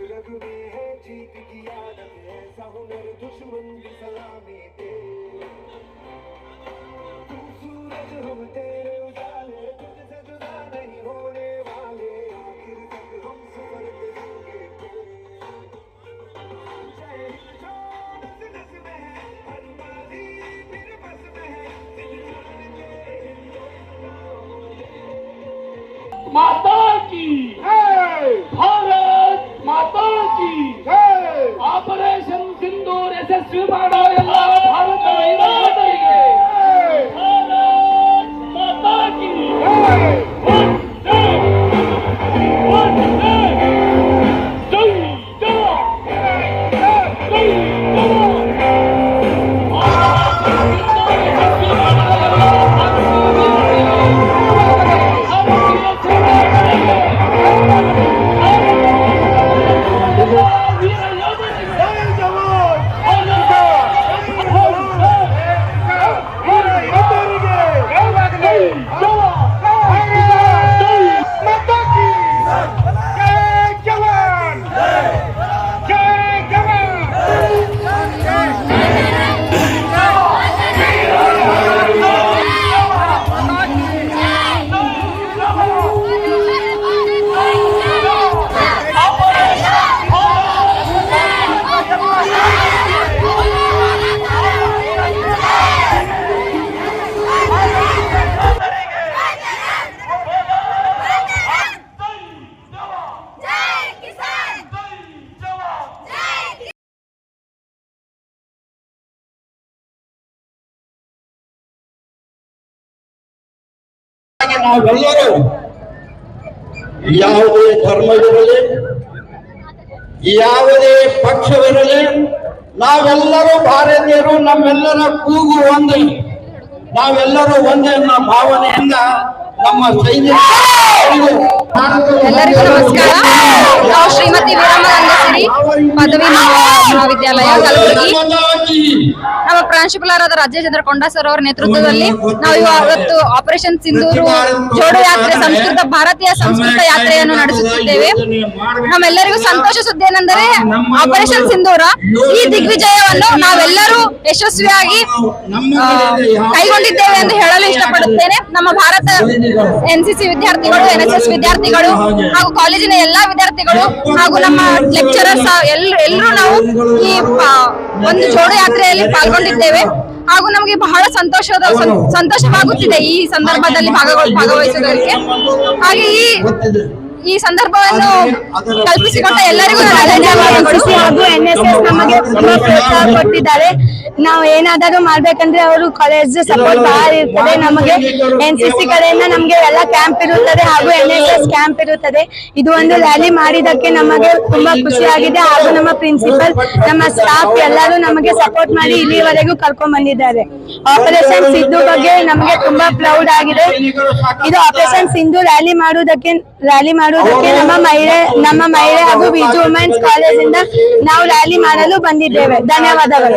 रग में है जीत की आदत ऐसा हुनर दुश्मन की सलामी दे। तू सूरज हम तेरे उजाले तुझसे जुदा नहीं होने वाले। आखिर तक हम सफ़र करेंगे माता की। है। Rocky! ನಾವೆಲ್ಲರೂ ಯಾವುದೇ ಧರ್ಮವಿರಲಿ ಯಾವುದೇ ಪಕ್ಷವಿರಲಿ ನಾವೆಲ್ಲರೂ ಭಾರತೀಯರು ನಮ್ಮೆಲ್ಲರ ಕೂಗು ಒಂದೇ. ನಾವೆಲ್ಲರೂ ಒಂದೇ ಅನ್ನೋ ಭಾವನೆಯಿಂದ ನಮ್ಮ ಸೈನ್ಯ ಎಲ್ಲರಿಗೂ ನಮಸ್ಕಾರ. ನಾವು ಶ್ರೀಮತಿ ವೀರಮ್ಮ ಪದವಿ ಮಹಾವಿದ್ಯಾಲಯ ಕಲಬುರಗಿ. ನಮ್ಮ ಪ್ರಾಂಶುಪಾಲರಾದ ರಾಜೇಂದ್ರ ಕೊಂಡ ಸರ್ ಅವರ ನೇತೃತ್ವದಲ್ಲಿ ನಾವು ಇವತ್ತು ಆಪರೇಷನ್ ಸಿಂಧೂರು ಜೋಡು ಯಾತ್ರೆ ಸಂಸ್ಕೃತ ಭಾರತೀಯ ಸಂಸ್ಕೃತ ಯಾತ್ರೆಯನ್ನು ನಡೆಸುತ್ತಿದ್ದೇವೆ. ನಮ್ಮೆಲ್ಲರಿಗೂ ಸಂತೋಷ ಸುದ್ದಿ ಏನೆಂದರೆ ಆಪರೇಷನ್ ಸಿಂಧೂರ ಈ ದಿಗ್ವಿಜಯವನ್ನು ನಾವೆಲ್ಲರೂ ಯಶಸ್ವಿಯಾಗಿ ಕೈಗೊಂಡಿದ್ದೇವೆ ಎಂದು ಹೇಳಲು ಇಷ್ಟಪಡುತ್ತೇನೆ. ನಮ್ಮ ಭಾರತ ಎನ್ಸಿಸಿ ವಿದ್ಯಾರ್ಥಿಗಳು ಎನ್ಎಸ್ಎಸ್ ವಿದ್ಯಾರ್ಥಿಗಳು ಹಾಗೂ. ಕಾಲೇಜಿನ ಎಲ್ಲಾ ವಿದ್ಯಾರ್ಥಿಗಳು ಹಾಗೂ ನಮ್ಮ ಲೆಕ್ಚರರ್ಸ್ ಎಲ್ಲರೂ ನಾವು ಈ ಒಂದು ಜೋಡು ಯಾತ್ರೆಯಲ್ಲಿ ಪಾಲ್ಗೊಂಡಿದ್ದೇವೆ. ಹಾಗೂ ನಮಗೆ ಬಹಳ ಸಂತೋಷದ ಸಂತೋಷವಾಗುತ್ತಿದೆ ಈ ಸಂದರ್ಭದಲ್ಲಿ ಭಾಗವ- ಭಾಗವಹಿಸುವುದಕ್ಕೆ. ಹಾಗೆ ಈ ಈ ಸಂದರ್ಭವನ್ನು ಕಲ್ಪಿಸಿಕೊಟ್ಟ ಎಲ್ಲರಿಗೂ ಹಾಗೂ ಎನ್ ಎಸ್ ಎಸ್ ನಮಗೆ ತುಂಬಾ ಪ್ರೋತ್ಸಾಹ ಕೊಟ್ಟಿದ್ದಾರೆ. ನಾವು ಏನಾದರೂ ಮಾಡ್ಬೇಕಂದ್ರೆ ಅವರು ಕಾಲೇಜ್ ಸಪೋರ್ಟ್ ಬಹಳ ಇರ್ತದೆ. ನಮಗೆ ಎನ್ ಸಿ ಸಿ ಕಡೆಯಿಂದ ನಮ್ಗೆ ಎಲ್ಲ ಕ್ಯಾಂಪ್ ಇರುತ್ತದೆ ಹಾಗೂ ಎನ್ ಎಸ್ ಎಸ್ ಕ್ಯಾಂಪ್ ಇರುತ್ತದೆ. ಇದು ಒಂದು ರ್ಯಾಲಿ ಮಾಡಿದಕ್ಕೆ ನಮಗೆ ತುಂಬಾ ಖುಷಿಯಾಗಿದೆ ಹಾಗೂ ನಮ್ಮ ಪ್ರಿನ್ಸಿಪಲ್ ನಮ್ಮ ಸ್ಟಾಫ್ ಎಲ್ಲರೂ ನಮಗೆ ಸಪೋರ್ಟ್ ಮಾಡಿ ಇಲ್ಲಿವರೆಗೂ ಕರ್ಕೊಂಡ್ ಬಂದಿದ್ದಾರೆ. ಆಪರೇಷನ್ ಸಿದ್ದು ಬಗ್ಗೆ ನಮಗೆ ತುಂಬಾ ಪ್ರೌಡ್ ಆಗಿದೆ. ಇದು ಆಪರೇಷನ್ ಸಿಂಧು ರ್ಯಾಲಿ ಮಾಡುವುದಕ್ಕೆ ರ್ಯಾಲಿ ಮಾಡುವುದಕ್ಕೆ ನಮ್ಮ ಮಹಿಳೆ ನಮ್ಮ ಮಹಿಳೆ ಹಾಗೂ ವಿಜು ವುಮೆನ್ಸ್ ಕಾಲೇಜಿಂದ ಇಂದ ನಾವು ರ್ಯಾಲಿ ಮಾಡಲು ಬಂದಿದ್ದೇವೆ. ಧನ್ಯವಾದಗಳು.